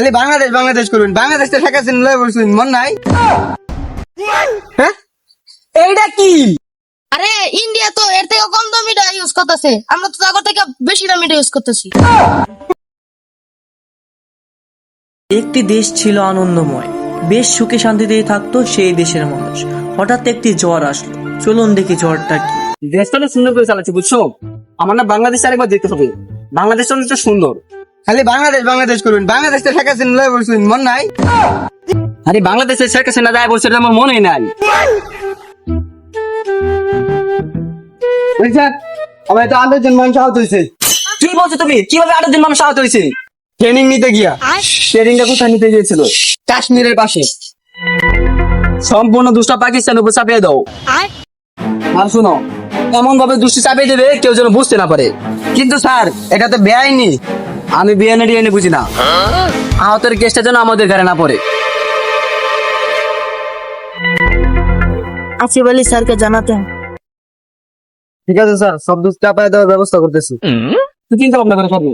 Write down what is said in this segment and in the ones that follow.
খালি বাংলাদেশ বাংলাদেশ করুন। বাংলাদেশটা শেখ হাসিনা লয়ে বলছেন মন নাই? হ্যাঁ? এইটা কি? আরে ইন্ডিয়া তো এর থেকে কম দামিটা ইউজ করতেছে। আমরা তো তাগর থেকে বেশি দামিটা ইউজ করতেছি। একটি দেশ ছিল আনন্দময়। বেশ সুখে শান্তিতেই থাকতো সেই দেশের মানুষ। হঠাৎ একটি জ্বর আসলো। চলুন দেখি জ্বরটা কি। দেশটা তো সুন্দর করে চালাচ্ছে বুঝছ? আমার না বাংলাদেশ আরেকবার দেখতে হবে। বাংলাদেশটা অনেকটা সুন্দর। খালি বাংলাদেশ বাংলাদেশ করুন। বাংলাদেশটা শেখ হাসিনা বলছেন মন নাই? আরে বাংলাদেশে শেখ হাসিনা যায় বলছে আমার মনে নাই। বুঝছেন আমার এটা আলোর জন্য মানুষ আহত হয়েছে। কি বলছো তুমি? কীভাবে আটের দিন মানুষ আহত হয়েছে? ট্রেনিং নিতে গিয়া। ট্রেনিংটা কোথায় নিতে গিয়েছিল? কাশ্মীরের পাশে। সম্পূর্ণ দুষ্টা পাকিস্তান উপর চাপিয়ে দাও। আর শুনো এমন ভাবে দুষ্টি চাপিয়ে দেবে, কেউ যেন বুঝতে না পারে। কিন্তু স্যার এটা তো বেআইনি। আমি বিএনএ ডিএনএ বুঝি না। আহতের কেসটা যেন আমাদের ঘরে না পড়ে। আসিফ আলী স্যারকে জানাতে। ঠিক আছে স্যার সব দোষ চাপায় দেওয়ার ব্যবস্থা করতেছি। তুই চিন্তা ভাবনা করে করব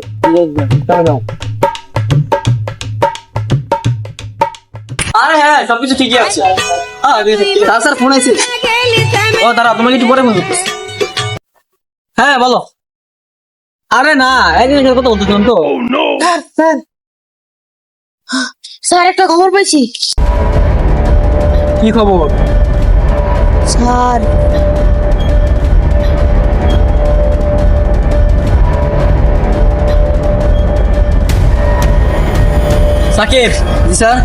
আরে হ্যাঁ সবকিছু ঠিকই আছে। স্যার স্যার ফোন আছে ও দাঁড়া তোমাকে একটু পরে হ্যাঁ বলো। আরে না একদিন এখানে কথা বলতেছিলাম তো। Sir sir. স্যার একটা খবর পাইছি। কি খবর? স্যার। সাকিব জি স্যার?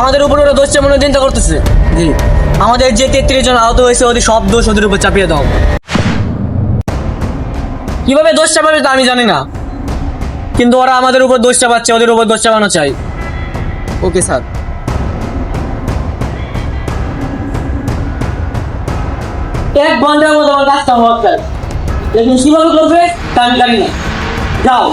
আমাদের উপর ওরা দোষটা মনে হয় চিন্তা করতেছে। জি। আমাদের যে তেত্রিশ জন আহত হয়েছে ওদের সব দোষ ওদের উপর চাপিয়ে দাও। কীভাবে দোষ চাপাবে তা আমি জানি না। কিন্তু ওরা আমাদের উপর দোষ চাপাচ্ছে, ওদের উপর দোষ চাপানো চাই। Okay, sir. এক আমার কাজটা কীভাবে করবে তা আমি জানি না। যাও।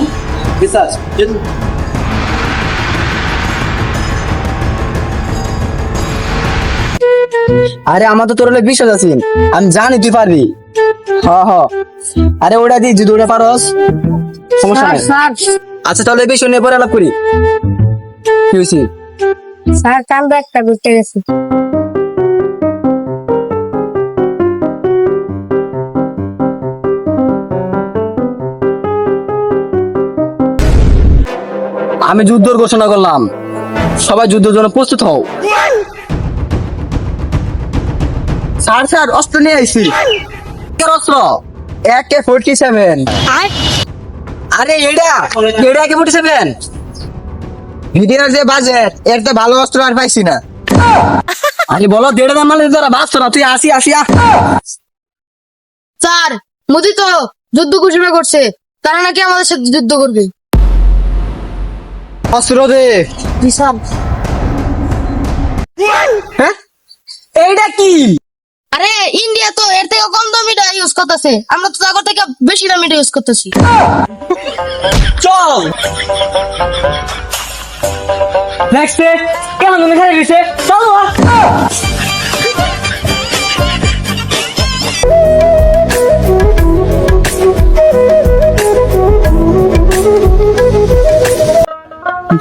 আরে, আমার তো তোর বিশ্বাস আছে আমি জানি তুই পারবি। হ হ। আরে ওটা দি যদি ওটা পারস সমস্যা নাই। আচ্ছা তাহলে এই বিষয় নিয়ে পরে আলাপ করি। কি হয়েছে? স্যার কাল একটা ঘুরতে গেছে। আমি যুদ্ধর ঘোষণা করলাম। সবাই যুদ্ধের জন্য প্রস্তুত হও। স্যার স্যার অস্ত্র নিয়ে আইছি। অস্ত্র। এক কে ফোরটি সেভেন আরে এটা এটা কে ফোরটি সেভেন ভিডিওর যে বাজেট এর তো ভালো অস্ত্র আর পাইছি না। আরে বলো দেড় দাম তোরা তুই আসি আসি। স্যার মোদি তো যুদ্ধ ঘোষণা করছে। তারা নাকি আমাদের সাথে যুদ্ধ করবে। অস্ত্র দে। হ্যাঁ? এইটা কি? আরে ইন্ডিয়া তো এর থেকে কম দামিটা ইউজ করতেছে। আমরা তো তাগর থেকে বেশি দামিটা ইউজ করতেছি। চল। নেক্সট কেমন তুমি খেলে গেছে চলো।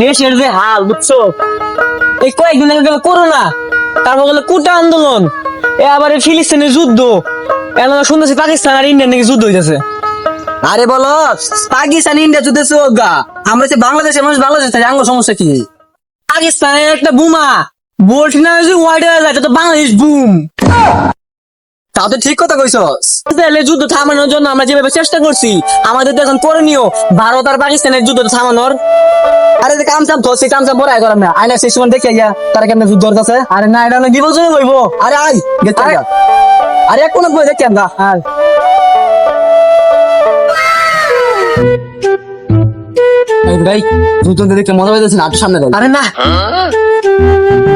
দেশের যে হাল, বুঝছ? এই কয়েকদিন আগে গেল করোনা, তারপর গেল কুটা আন্দোলন। এ আবার ফিলিস্তিনের যুদ্ধ। এখন শুনতেছি পাকিস্তান আর ইন্ডিয়ার নাকি যুদ্ধ হইতেছে। আরে বলো, পাকিস্তান ইন্ডিয়া যুদ্ধে গা আমরা যে বাংলাদেশের মানুষ বাংলাদেশ থাকি আঙ্গ সমস্যা কি? পাকিস্তানের একটা বুমা। বলছি না যে ওয়াইড হয়ে যায় তো বাংলাদেশ বুম। তা তো ঠিক কথা কইছস। তাহলে যুদ্ধ থামানোর জন্য আমরা যেভাবে চেষ্টা করছি আমাদের তো এখন করণীয় ভারত আর পাকিস্তানের যুদ্ধ থামানোর। আরে কাম চাম ধরছি কাম চাম পরে করাম না। আইনা সেই সময় দেখে গিয়া তারা কেমন যুদ্ধ করতেছে? আরে না এটা অনেক বিপজ্জনক হইব আরে আই আরে। কোন বই দেখি আমরা। আর ভাই যুদ্ধ দেখতে মজা পাইতেছি না সামনে যাই আরে না।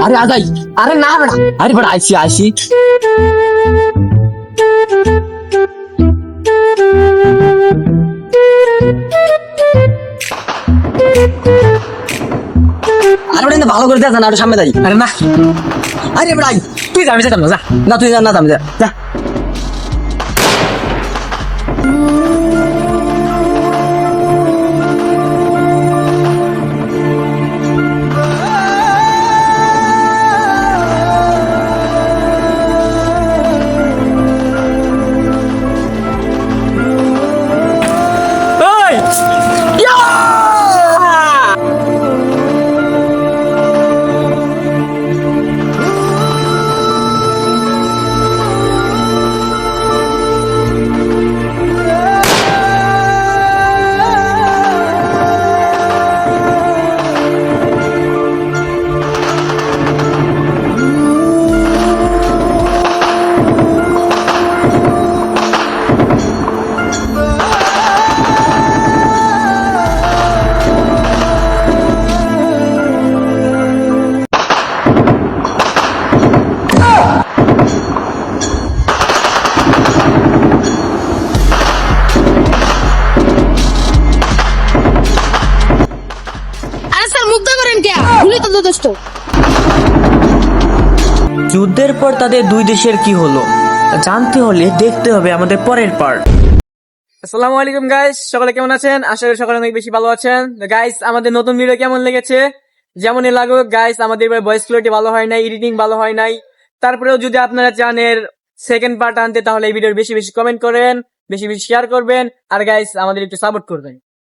আরে আজাই আরে না বেড়া আরে বড় আইসি আইসি আরে ওটা ভালো করে দেখ না একটু সামনে যাই আরে না। আরে ভাই তুই যাবি যেতাম না যা। না তুই যা না আমি যা। যা। তো যথেষ্ট যুদ্ধের পর তাদের দুই দেশের কি হলো? জানতে হলে দেখতে হবে আমাদের পরের পার্ট আসসালামু আলাইকুম গাইস সকলে কেমন আছেন? আশা করি সকলে অনেক বেশি ভালো আছেন। গাইস আমাদের নতুন ভিডিও কেমন লেগেছে? যেমনই লাগুক গাইস আমাদের এবার ভয়েস কোয়ালিটি ভালো হয় নাই এডিটিং ভালো হয় নাই। তারপরেও যদি আপনারা চান এর সেকেন্ড পার্ট আনতে তাহলে এই ভিডিওর বেশি বেশি কমেন্ট করেন বেশি বেশি শেয়ার করবেন। আর গাইস আমাদের একটু সাপোর্ট করবেন।